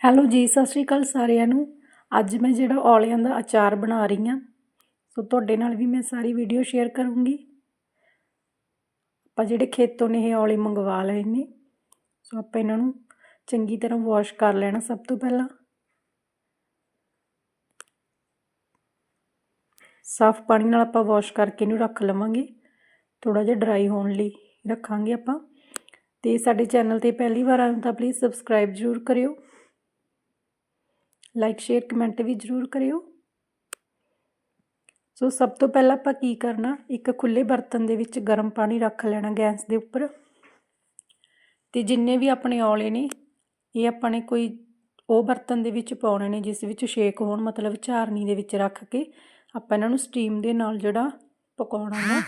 Hello ਜੀ, ਸਤਿ ਸ਼੍ਰੀ ਅਕਾਲ ਸਾਰਿਆਂ ਨੂੰ। ਅੱਜ ਮੈਂ ਜਿਹੜਾ ਔਲਿਆਂ ਦਾ ਅਚਾਰ ਬਣਾ ਰਹੀ ਹਾਂ, ਸੋ ਤੁਹਾਡੇ ਨਾਲ ਵੀ ਮੈਂ ਸਾਰੀ ਵੀਡੀਓ ਸ਼ੇਅਰ ਕਰੂੰਗੀ। ਆਪਾਂ ਜਿਹੜੇ ਖੇਤੋਂ ਨੇ ਇਹ ਔਲੇ ਮੰਗਵਾ ਲਏ ਨੇ, ਸੋ ਆਪਾਂ ਇਹਨਾਂ ਨੂੰ ਚੰਗੀ ਤਰ੍ਹਾਂ ਵਾਸ਼ ਕਰ ਲੈਣਾ ਸਭ ਤੋਂ ਪਹਿਲਾਂ। ਸਾਫ਼ ਪਾਣੀ ਨਾਲ ਆਪਾਂ ਵਾਸ਼ ਕਰਕੇ ਇਹਨੂੰ ਰੱਖ ਲਵਾਂਗੇ। ਥੋੜਾ ਜਿਹਾ ਡਰਾਈ ਹੋਣ ਲਈ ਰੱਖਾਂਗੇ ਆਪਾਂ। ਤੇ ਸਾਡੇ ਚੈਨਲ ਤੇ ਪਹਿਲੀ ਵਾਰ ਆਏ ਤਾਂ ਪਲੀਜ਼ ਸਬਸਕ੍ਰਾਈਬ ਜ਼ਰੂਰ ਕਰਿਓ। ਲਾਈਕ ਸ਼ੇਅਰ ਕਮੈਂਟ ਵੀ ਜ਼ਰੂਰ ਕਰਿਓ। ਸੋ ਸਭ ਤੋਂ ਪਹਿਲਾਂ ਆਪਾਂ ਕੀ ਕਰਨਾ, ਇੱਕ ਖੁੱਲੇ ਬਰਤਨ ਦੇ ਵਿੱਚ ਗਰਮ ਪਾਣੀ ਰੱਖ ਲੈਣਾ ਗੈਸ ਦੇ ਉੱਪਰ। ਤੇ ਜਿੰਨੇ ਵੀ ਆਪਣੇ ਔਲੇ ਨੇ, ਇਹ ਆਪਾਂ ਨੇ ਕੋਈ ਉਹ ਬਰਤਨ ਦੇ ਵਿੱਚ ਪਾਉਣੇ ਨੇ, ਜਿਸ ਵਿੱਚ ਸ਼ੇਕ ਹੋਣ, ਮਤਲਬ ਝਾਰਨੀ ਦੇ ਵਿੱਚ ਰੱਖ ਕੇ ਆਪਾਂ ਇਹਨਾਂ ਨੂੰ ਸਟੀਮ ਦੇ ਨਾਲ ਜਿਹੜਾ ਪਕਾਉਣਾ ਹੈ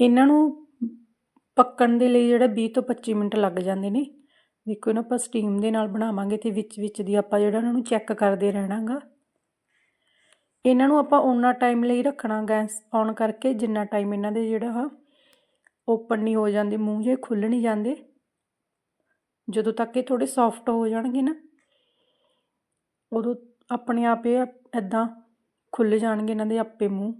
ਇਹਨਾਂ ਨੂੰ ਪੱਕਣ ਦੇ ਲਈ ਜਿਹੜਾ ਵੀਹ ਤੋਂ 25 ਮਿੰਟ ਲੱਗ ਜਾਂਦੇ ਨੇ। ਦੇਖੋ ਇਹਨਾਂ ਆਪਾਂ ਸਟੀਮ ਦੇ ਨਾਲ ਬਣਾਵਾਂਗੇ ਅਤੇ ਵਿੱਚ ਵਿੱਚ ਦੀ ਆਪਾਂ ਜਿਹੜਾ ਇਹਨਾਂ ਨੂੰ ਚੈੱਕ ਕਰਦੇ ਰਹਿਣਾ ਗਾ ਇਹਨਾਂ ਨੂੰ ਆਪਾਂ ਓਨਾ ਟਾਈਮ ਲਈ ਰੱਖਣਾ ਗੈਸ ਔਨ ਕਰਕੇ, ਜਿੰਨਾ ਟਾਈਮ ਇਹਨਾਂ ਦੇ ਜਿਹੜਾ ਓਪਨ ਨਹੀਂ ਹੋ ਜਾਂਦੇ, ਮੂੰਹ ਜੇ ਖੁੱਲ ਨਹੀਂ ਜਾਂਦੇ। ਜਦੋਂ ਤੱਕ ਇਹ ਥੋੜੇ ਸੌਫਟ ਹੋ ਜਾਣਗੇ ਨਾ, ਉਦੋਂ ਆਪਣੇ ਆਪ ਇਹ ਐਦਾਂ ਖੁੱਲ ਜਾਣਗੇ ਇਹਨਾਂ ਦੇ ਆਪੇ ਮੂੰਹ।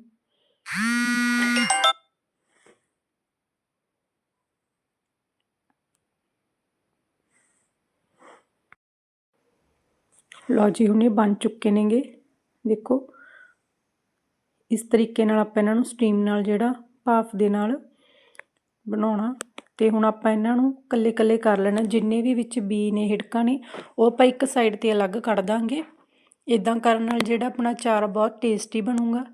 ਲਓ ਜੀ, ਹੁਣ ਇਹ ਬਣ ਚੁੱਕੇ ਨੇਗੇ। ਦੇਖੋ, ਇਸ ਤਰੀਕੇ ਨਾਲ ਆਪਾਂ ਇਹਨਾਂ ਨੂੰ ਸਟੀਮ ਨਾਲ ਜਿਹੜਾ ਭਾਫ ਦੇ ਨਾਲ ਬਣਾਉਣਾ ਤੇ ਹੁਣ ਆਪਾਂ ਇਹਨਾਂ ਨੂੰ ਕੱਲੇ ਕੱਲੇ ਕਰ ਲੈਣਾ। ਜਿੰਨੇ ਵੀ ਵਿੱਚ ਬੀ ਨੇ, ਹਿੜਕਾਂ ਨੇ, ਉਹ ਆਪਾਂ ਇੱਕ ਸਾਈਡ ਤੇ ਅਲੱਗ ਕੱਢ ਦਾਂਗੇ। ਇਦਾਂ ਕਰਨ ਨਾਲ ਜਿਹੜਾ ਆਪਣਾ ਚਾਰ ਬਹੁਤ ਟੇਸਟੀ ਬਣੂਗਾ।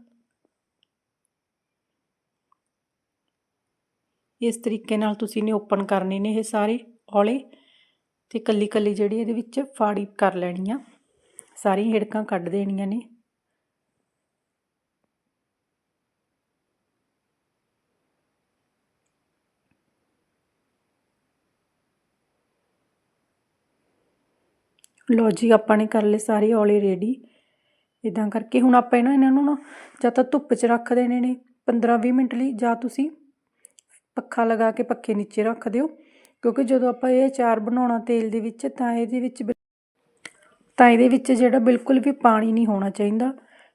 ਇਸ ਤਰੀਕੇ ਨਾਲ ਤੁਸੀਂ ਨੇ ਓਪਨ ਕਰਨੇ ਨੇ ਇਹ ਸਾਰੇ ਔਲੇ ਤੇ ਕੱਲੀ ਕੱਲੀ ਜਿਹੜੀ ਇਹਦੇ ਵਿੱਚ ਫਾੜੀ ਕਰ ਲੈਣੀ ਆ। ਸਾਰੀਆਂ ਹਿੜਕਾਂ ਕੱਢ ਦੇਣੀਆਂ ਨੇ। ਲੋ ਜੀ, ਆਪਾਂ ਨੇ ਕਰ ਲਏ ਸਾਰੇ ਔਲੇ ਰੈਡੀ। ਇਦਾਂ ਕਰਕੇ ਹੁਣ ਆਪਾਂ ਇਹਨਾਂ ਇਹਨਾਂ ਨੂੰ ਨਾ ਜਾਂ ਤਾਂ ਧੁੱਪ 'ਚ ਰੱਖ ਦੇਣੇ ਨੇ 15-20 ਮਿੰਟ ਲਈ ਜਾਂ ਤੁਸੀਂ ਪੱਖਾ ਲਗਾ ਕੇ ਪੱਖੇ ਨੀਚੇ ਰੱਖ ਦਿਓ। ਕਿਉਂਕਿ ਜਦੋਂ ਆਪਾਂ ਇਹ ਅਚਾਰ ਬਣਾਉਣਾ ਤੇਲ ਦੇ ਵਿੱਚ ਤਾਂ ਇਹਦੇ ਵਿੱਚ ਤਾਂ ਇਹਦੇ ਵਿੱਚ ਜਿਹੜਾ ਬਿਲਕੁਲ ਵੀ ਪਾਣੀ ਨਹੀਂ ਹੋਣਾ ਚਾਹੀਦਾ,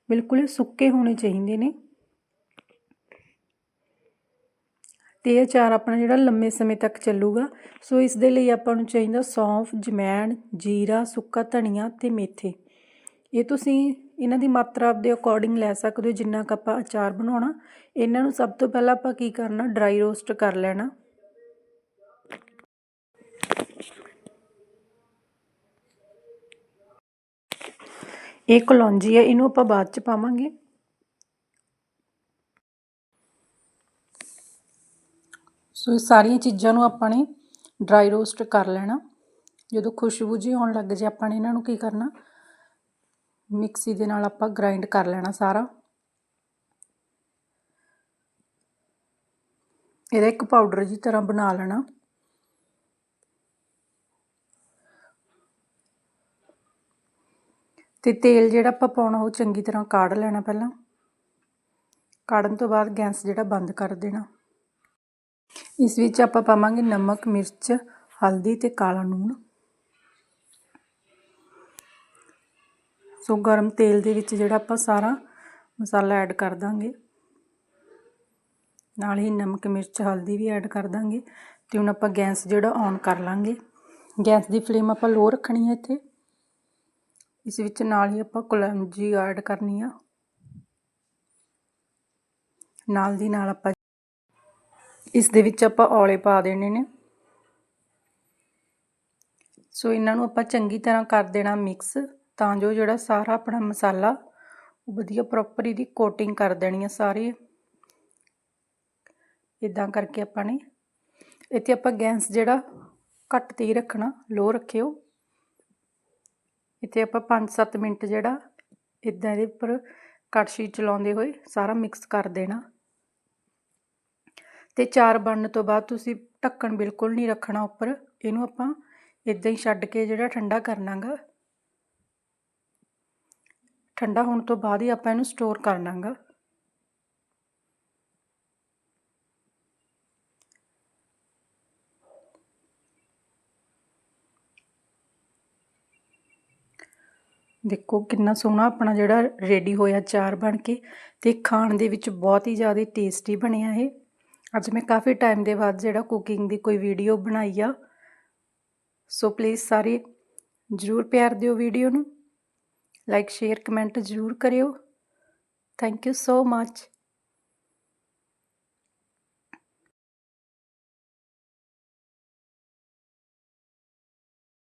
ਬਿਲਕੁਲ ਸੁੱਕੇ ਹੋਣੇ ਚਾਹੀਦੇ ਨੇ। ਤੇ ਇਹ ਅਚਾਰ ਆਪਣਾ ਜਿਹੜਾ ਲੰਮੇ ਸਮੇਂ ਤੱਕ ਚੱਲੂਗਾ। ਸੋ ਇਸ ਦੇ ਲਈ ਆਪਾਂ ਨੂੰ ਚਾਹੀਦਾ ਸੌਂਫ, ਜਮੈਣ, ਜੀਰਾ, ਸੁੱਕਾ ਧਨੀਆ ਤੇ ਮੇਥੇ। ਇਹ ਤੁਸੀਂ ਇਹਨਾਂ ਦੀ ਮਾਤਰਾ ਆਪਦੇ ਅਕੋਰਡਿੰਗ ਲੈ ਸਕਦੇ ਹੋ ਜਿੰਨਾ ਕ ਆਪਾਂ ਅਚਾਰ ਬਣਾਉਣਾ। ਇਹਨਾਂ ਨੂੰ ਸਭ ਤੋਂ ਪਹਿਲਾਂ ਆਪਾਂ ਕੀ ਕਰਨਾ ਡਰਾਈ ਰੋਸਟ ਕਰ ਲੈਣਾ। ਇਹ ਕਲੌਂਜੀ ਹੈ, ਇਹਨੂੰ ਆਪਾਂ ਬਾਅਦ ਚ ਪਾਵਾਂਗੇ। ਸੋ ਇਹ ਸਾਰੀਆਂ ਚੀਜ਼ਾਂ ਨੂੰ ਆਪਾਂ ਨੇ ਡਰਾਈ ਰੋਸਟ ਕਰ ਲੈਣਾ। ਜਦੋਂ ਖੁਸ਼ਬੂ ਜੀ ਆਉਣ ਲੱਗ ਜੇ, ਆਪਾਂ ਨੇ ਇਹਨਾਂ ਨੂੰ ਕੀ ਕਰਨਾ? ਮਿਕਸੀ ਦੇ ਨਾਲ ਆਪਾਂ ਗ੍ਰਾਈਂਡ ਕਰ ਲੈਣਾ ਸਾਰਾ। ਇਹਦਾ ਇੱਕ ਪਾਊਡਰ ਜੀ ਤਰ੍ਹਾਂ ਬਣਾ ਲੈਣਾ। ਤੇ ਤੇਲ ਜਿਹੜਾ ਆਪਾਂ ਪਾਉਣਾ, ਉਹ ਚੰਗੀ ਤਰ੍ਹਾਂ ਕਾੜ ਲੈਣਾ ਪਹਿਲਾਂ। ਕਾੜਨ ਤੋਂ ਬਾਅਦ ਗੈਸ ਜਿਹੜਾ ਬੰਦ ਕਰ ਦੇਣਾ। ਇਸ ਵਿੱਚ ਆਪਾਂ ਪਾਵਾਂਗੇ ਨਮਕ, ਮਿਰਚ, ਹਲਦੀ ਤੇ ਕਾਲਾ ਲੂਣ। ਸੋ ਗਰਮ ਤੇਲ ਦੇ ਵਿੱਚ ਜਿਹੜਾ ਆਪਾਂ ਸਾਰਾ ਮਸਾਲਾ ਐਡ ਕਰ ਦਾਂਗੇ। ਨਾਲ ਹੀ ਨਮਕ, ਮਿਰਚ, ਹਲਦੀ ਵੀ ਐਡ ਕਰ ਦਾਂਗੇ ਤੇ ਹੁਣ ਆਪਾਂ ਗੈਸ ਜਿਹੜਾ ਔਨ ਕਰ ਲਾਂਗੇ। ਗੈਸ ਦੀ ਫਲੇਮ ਆਪਾਂ ਲੋ ਰੱਖਣੀ ਹੈ ਇੱਥੇ। ਇਸ ਵਿੱਚ ਨਾਲ ਹੀ ਆਪਾਂ ਕਲੰਜੀ ਐਡ ਕਰਨੀ ਆ। ਨਾਲ ਦੀ ਨਾਲ ਆਪਾਂ ਇਸ ਦੇ ਵਿੱਚ ਆਪਾਂ ਔਲੇ ਪਾ ਦੇਣੇ ਨੇ। ਸੋ ਇਹਨਾਂ ਨੂੰ ਆਪਾਂ ਚੰਗੀ ਤਰ੍ਹਾਂ ਕਰ ਦੇਣਾ ਮਿਕਸ ਤਾਂ ਜੋ ਜਿਹੜਾ ਸਾਰਾ ਆਪਣਾ ਮਸਾਲਾ ਉਹ ਵਧੀਆ ਪ੍ਰੋਪਰ ਇਹਦੀ ਕੋਟਿੰਗ ਕਰ ਦੇਣੀ ਆ ਸਾਰੇ। ਇਦਾਂ ਕਰਕੇ ਆਪਾਂ ਨੇ। ਇੱਥੇ ਆਪਾਂ ਗੈਸ ਜਿਹੜਾ ਘੱਟ ਤੇ ਹੀ ਰੱਖਣਾ ਲੋ ਰੱਖਿਓ। ਇੱਥੇ ਆਪਾਂ 5-7 ਮਿੰਟ ਜਿਹੜਾ ਇਦਾਂ ਇਹਦੇ ਉੱਪਰ ਕੜਛੀ ਚਲਾਉਂਦੇ ਹੋਏ ਸਾਰਾ ਮਿਕਸ ਕਰ ਦੇਣਾ। ਤੇ ਚਾਰ ਬਣਨ ਤੋਂ ਬਾਅਦ ਤੁਸੀਂ ਢੱਕਣ ਬਿਲਕੁਲ ਨਹੀਂ ਰੱਖਣਾ ਉੱਪਰ, ਇਹਨੂੰ ਆਪਾਂ ਇਦਾਂ ਹੀ ਛੱਡ ਕੇ ਜਿਹੜਾ ਠੰਡਾ ਕਰਨਾਗਾ, ਠੰਡਾ ਹੋਣ ਤੋਂ ਬਾਅਦ ਹੀ ਆਪਾਂ ਇਹਨੂੰ ਸਟੋਰ ਕਰਨਾਗਾ। ਦੇਖੋ ਕਿੰਨਾ ਸੋਹਣਾ ਆਪਣਾ ਜਿਹੜਾ ਰੈਡੀ ਹੋਇਆ ਚਾਰ ਬਣ ਕੇ ਤੇ ਖਾਣ ਦੇ ਵਿੱਚ ਬਹੁਤ ਹੀ ਜ਼ਿਆਦਾ ਟੇਸਟੀ ਬਣਿਆ ਇਹ। ਅੱਜ ਮੈਂ ਕਾਫੀ ਟਾਈਮ ਦੇ ਬਾਅਦ ਜਿਹੜਾ ਕੁਕਿੰਗ ਦੀ ਕੋਈ ਵੀਡੀਓ ਬਣਾਈ ਆ। ਸੋ ਪਲੀਜ਼ ਸਾਰੇ ਜ਼ਰੂਰ ਪਿਆਰ ਦਿਓ ਵੀਡੀਓ ਨੂੰ। ਲਾਈਕ ਸ਼ੇਅਰ ਕਮੈਂਟ ਜ਼ਰੂਰ ਕਰਿਓ। Thank you so much